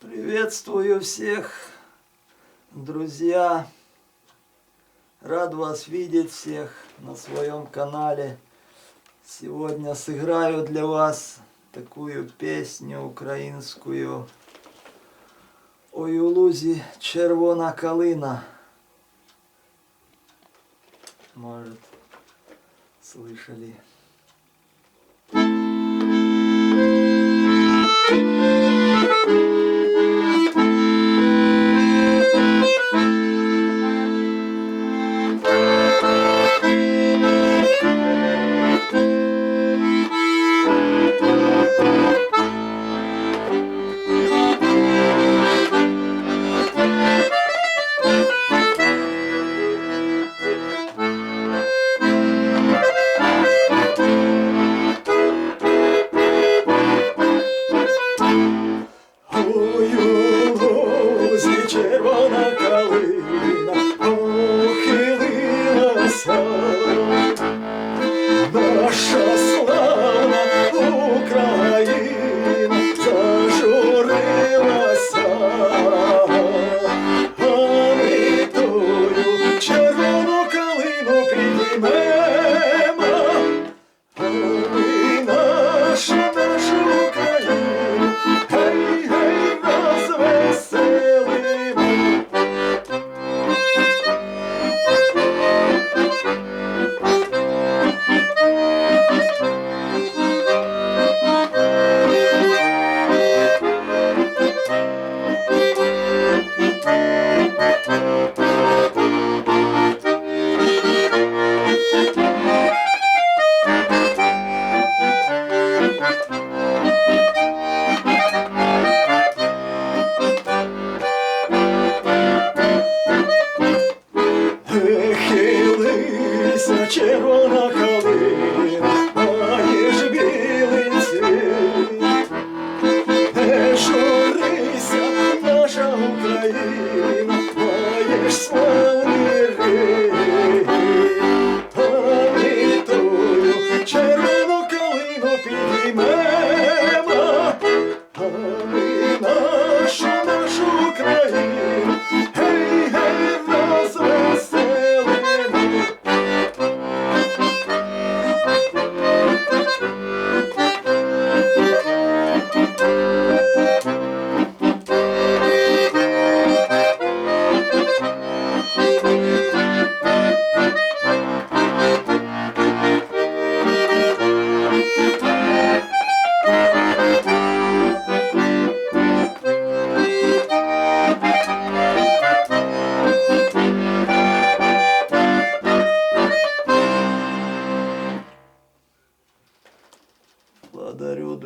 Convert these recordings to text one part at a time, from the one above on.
Приветствую всех, друзья. Рад вас видеть всех на своем канале. Сегодня сыграю для вас такую песню украинскую. Ой у червона калина. Может, слышали. Korona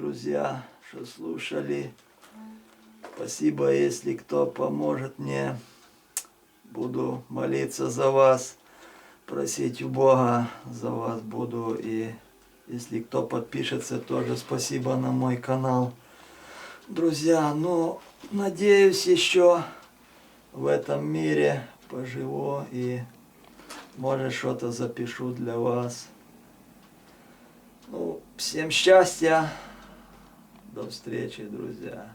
друзья, что слушали. Спасибо, если кто поможет мне. Буду молиться за вас, просить у Бога за вас буду. И если кто подпишется, тоже спасибо на мой канал. Друзья, ну, надеюсь, еще в этом мире поживу и может что-то запишу для вас. Ну, всем счастья. До встречи, друзья.